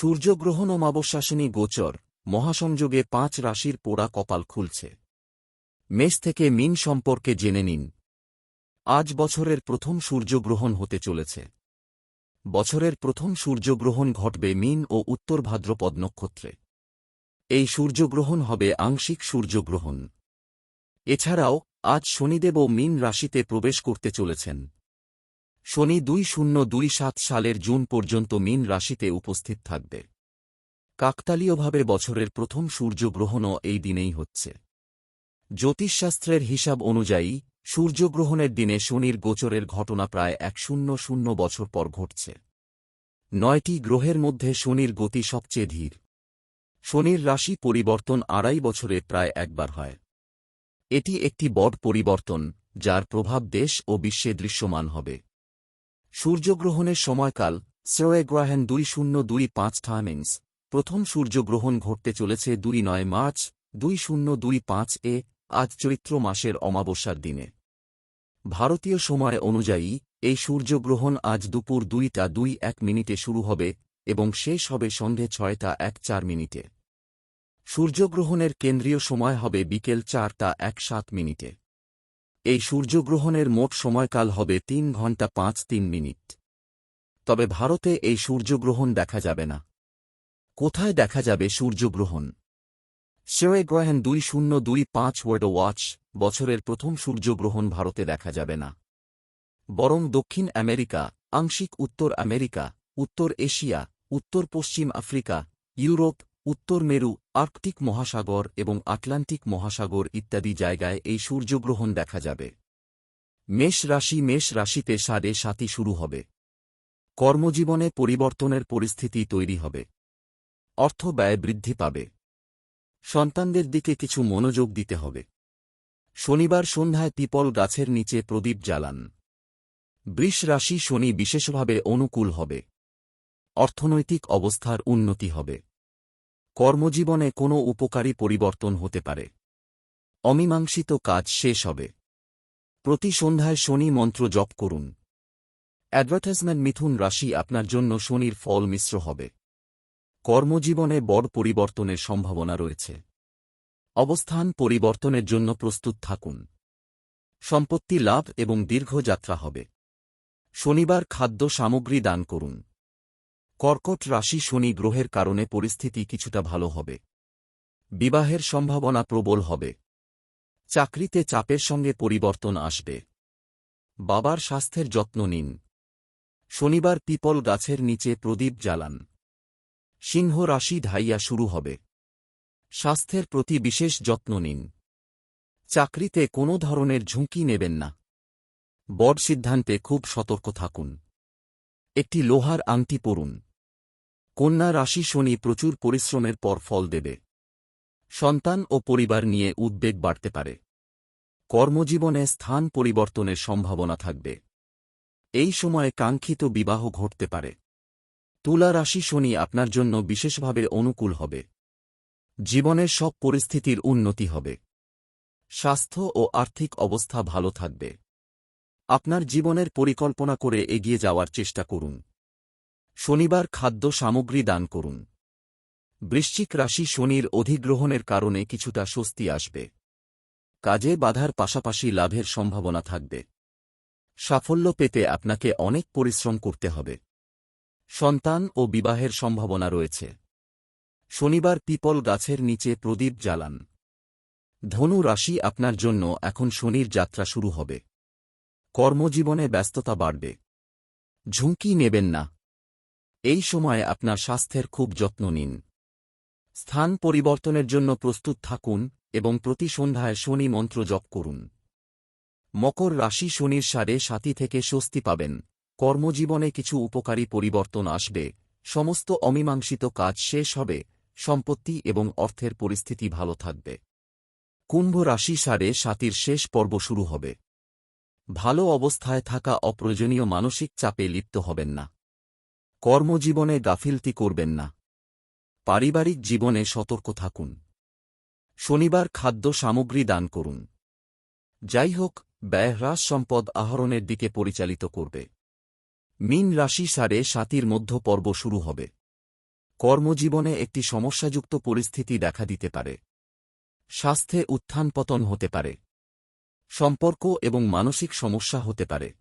সূর্যগ্রহণ অমাবস্যাসনী গোচর, মহাসংযোগে পাঁচ রাশির পোড়া কপাল খুলছে। মেষ থেকে মিন সম্পর্কে জেনে নিন। আজ বছরের প্রথম সূর্যগ্রহণ হতে চলেছে। বছরের প্রথম সূর্যগ্রহণ ঘটবে মিন ও উত্তর ভাদ্রপদ নক্ষত্রে। এই সূর্যগ্রহণ হবে আংশিক সূর্যগ্রহণ। এছাড়াও, আজ শনিদেবও মিন রাশিতে প্রবেশ করতে চলেছেন। শনি দুই শূন্য দুই সাত সালের জুন পর্যন্ত মিন রাশিতে উপস্থিত থাকবে। কাকতালীয়ভাবে বছরের প্রথম সূর্যগ্রহণও এই দিনেই হচ্ছে। জ্যোতিষশাস্ত্রের হিসাব অনুযায়ী, সূর্যগ্রহণের দিনে শনির গোচরের ঘটনা প্রায় এক শূন্য শূন্য বছর পর ঘটছে। নয়টি গ্রহের মধ্যে শনির গতি সবচেয়ে ধীর। শনির রাশি পরিবর্তন আড়াই বছরে প্রায় একবার হয়। এটি একটি বড় পরিবর্তন, যার প্রভাব দেশ ও বিশ্বে দৃশ্যমান হবে। সূর্যগ্রহণের সময়কাল শ্রেয়গ্রহণ দুই শূন্য দুই পাঁচ টাইমিংস। প্রথম সূর্যগ্রহণ ঘটতে চলেছে দুই নয় মার্চ, দুই শূন্য দুই পাঁচ এ, আজ চৈত্র মাসের অমাবস্যার দিনে। ভারতীয় সময় অনুযায়ী, এই সূর্যগ্রহণ আজ দুপুর দুইটা দুই এক মিনিটে শুরু হবে এবং শেষ হবে সন্ধে ছয়টা এক চার মিনিটে। সূর্যগ্রহণের কেন্দ্রীয় সময় হবে বিকেল চারটা এক সাত মিনিটে। এই সূর্যগ্রহণের মোট সময়কাল হবে তিন ঘণ্টা পাঁচ তিন মিনিট। তবে ভারতে এই সূর্যগ্রহণ দেখা যাবে না। কোথায় দেখা যাবে সূর্যগ্রহণ? গ্রহণ দুই শূন্য দুই পাঁচ ওয়ার্ড ওয়াচ বছরের প্রথম সূর্যগ্রহণ ভারতে দেখা যাবে না। বরং দক্ষিণ আমেরিকা, আংশিক উত্তর আমেরিকা, উত্তর এশিয়া, উত্তর পশ্চিম আফ্রিকা, ইউরোপ উত্তর মেরু, আর্কটিক মহাসাগর এবং আটলান্টিক মহাসাগর ইত্যাদি জায়গায় এই সূর্যগ্রহণ দেখা যাবে। মেষ রাশি মেষ রাশিতে সাড়ে সাতি শুরু হবে। কর্মজীবনে পরিবর্তনের পরিস্থিতি তৈরি হবে। অর্থ ব্যয় বৃদ্ধি পাবে। সন্তানদের দিকে কিছু মনোযোগ দিতে হবে। শনিবার সন্ধ্যায় পিপল গাছের নিচে প্রদীপ জ্বালান। বৃষ রাশি শনি বিশেষভাবে অনুকূল হবে। অর্থনৈতিক অবস্থার উন্নতি হবে। কর্মজীবনে কোনো উপকারী পরিবর্তন হতে পারে। অমীমাংসিত কাজ শেষ হবে। প্রতি সন্ধ্যায় শনি মন্ত্র জপ করুন। অ্যাডভার্টাইজমেন্ট মিথুন রাশি আপনার জন্য শনির ফল মিশ্র হবে। কর্মজীবনে বড় পরিবর্তনের সম্ভাবনা রয়েছে। অবস্থান পরিবর্তনের জন্য প্রস্তুত থাকুন। সম্পত্তি লাভ এবং দীর্ঘ যাত্রা হবে। শনিবার খাদ্য সামগ্রী দান করুন। কর্কট রাশি শনি গ্রহের কারণে পরিস্থিতি কিছুটা ভালো হবে। বিবাহের সম্ভাবনা প্রবল হবে। চাকরিতে চাপের সঙ্গে পরিবর্তন আসবে। বাবার স্বাস্থ্যের যত্ন নিন। শনিবার পিপল গাছের নিচে প্রদীপ জ্বালান। সিংহ রাশি ধাইয়া শুরু হবে। স্বাস্থ্যের প্রতি বিশেষ যত্ন নিন। চাকরিতে কোনো ধরনের ঝুঁকি নেবেন না। বড় সিদ্ধান্তে খুব সতর্ক থাকুন। একটি লোহার আংটি পরুন। কন্যা রাশি শনি প্রচুর পরিশ্রমের পর ফল দেবে। সন্তান ও পরিবার নিয়ে উদ্বেগ বাড়তে পারে। কর্মজীবনে স্থান পরিবর্তনের সম্ভাবনা থাকবে। এই সময়ে কাঙ্ক্ষিত বিবাহ ঘটতে পারে। তুলা রাশি শনি আপনার জন্য বিশেষভাবে অনুকূল হবে। জীবনের সব পরিস্থিতির উন্নতি হবে। স্বাস্থ্য ও আর্থিক অবস্থা ভালো থাকবে। আপনার জীবনের পরিকল্পনা করে এগিয়ে যাওয়ার চেষ্টা করুন। শনিবার খাদ্য সামগ্রী দান করুন। বৃশ্চিক রাশি শনির অধিগ্রহণের কারণে কিছুটা স্বস্তি আসবে। কাজে বাধার পাশাপাশি লাভের সম্ভাবনা থাকবে। সাফল্য পেতে আপনাকে অনেক পরিশ্রম করতে হবে। সন্তান ও বিবাহের সম্ভাবনা রয়েছে। শনিবার পিপল গাছের নিচে প্রদীপ জ্বালান। ধনু রাশি আপনার জন্য এখন শনির যাত্রা শুরু হবে। কর্মজীবনে ব্যস্ততা বাড়বে। ঝুঁকি নেবেন না। এই সময় আপনার স্বাস্থ্যের খুব যত্ন নিন। স্থান পরিবর্তনের জন্য প্রস্তুত থাকুন এবং প্রতি সন্ধ্যায় শনি মন্ত্র জপ করুন। মকর রাশি শনির সারে সাথী থেকে স্বস্তি পাবেন। কর্মজীবনে কিছু উপকারী পরিবর্তন আসবে। সমস্ত অমীমাংসিত কাজ শেষ হবে। সম্পত্তি এবং অর্থের পরিস্থিতি ভালো থাকবে। কুম্ভ রাশি সারে সাতির শেষ পর্ব শুরু হবে। ভালো অবস্থায় থাকা অপ্রয়োজনীয় মানসিক চাপে লিপ্ত হবেন না। কর্মজীবনে গাফিলতি করবেন না। পারিবারিক জীবনে সতর্ক থাকুন। শনিবার খাদ্য সামগ্রী দান করুন। যাই হোক, ব্যয় হ্রাস সম্পদ আহরণের দিকে পরিচালিত করবে। মিন রাশি সারে সাতির মধ্য পর্ব শুরু হবে। কর্মজীবনে একটি সমস্যাযুক্ত পরিস্থিতি দেখা দিতে পারে। স্বাস্থ্যে উত্থান পতন হতে পারে। সম্পর্ক এবং মানসিক সমস্যা হতে পারে।